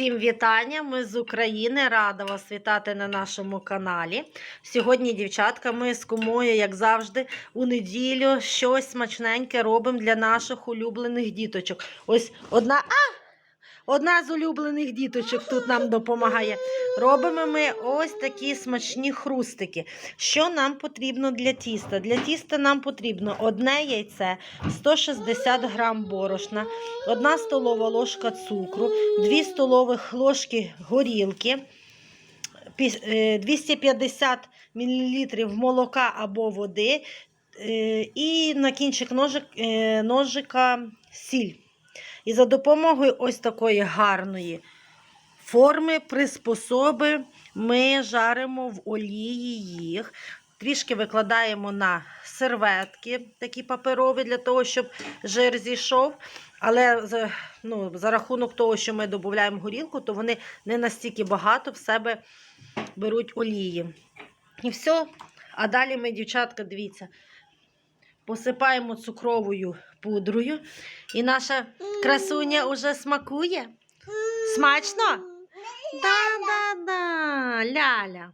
Всім вітання! Ми з України. Рада вас вітати на нашому каналі. Сьогодні, дівчатка, ми з кумою, як завжди, у неділю щось смачненьке робимо для наших улюблених діточок. Ось одна. А! Одна з улюблених діточок тут нам допомагає. Робимо ми ось такі смачні хрустики. Що нам потрібно для тіста? Для тіста нам потрібно одне яйце, 160 грам борошна, одна столова ложка цукру, 2 столових ложки горілки, е, 250 мл молока або води е, і на кінчик ножик, е, ножика сіль. І за допомогою ось такої гарної форми, приспособи ми жаримо в олії їх. Трішки викладаємо на серветки, такі паперові, для того, щоб жир зійшов. Але ну, за рахунок того, що ми додаємо горілку, то вони не настільки багато в себе беруть олії. І все. А далі ми, дівчатка, дивіться, посипаємо цукровою пудрою. І наша красуня уже смакує. Смачно? Да-да-да, ляля.